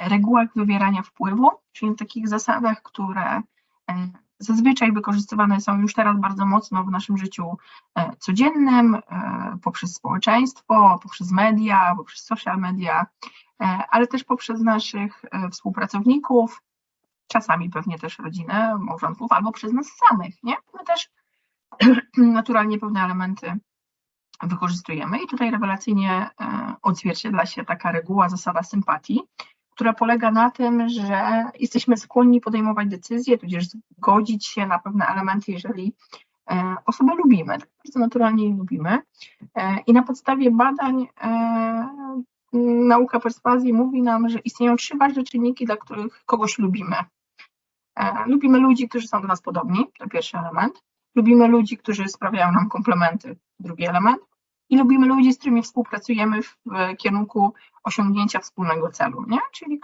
regułach wywierania wpływu, czyli takich zasadach, które e, zazwyczaj wykorzystywane są już teraz bardzo mocno w naszym życiu e, codziennym, e, poprzez społeczeństwo, poprzez media, poprzez social media, ale też poprzez naszych współpracowników, czasami pewnie też rodzinę, małżonków, albo przez nas samych, nie? My też naturalnie pewne elementy wykorzystujemy i tutaj rewelacyjnie odzwierciedla się taka reguła, zasada sympatii, która polega na tym, że jesteśmy skłonni podejmować decyzje, tudzież zgodzić się na pewne elementy, jeżeli e, osobę lubimy, tak bardzo naturalnie jej lubimy. E, I na podstawie badań e, nauka perswazji mówi nam, że istnieją trzy ważne czynniki, dla których kogoś lubimy. Lubimy ludzi, którzy są do nas podobni, to pierwszy element. Lubimy ludzi, którzy sprawiają nam komplementy, drugi element. I lubimy ludzi, z którymi współpracujemy w kierunku osiągnięcia wspólnego celu, nie? Czyli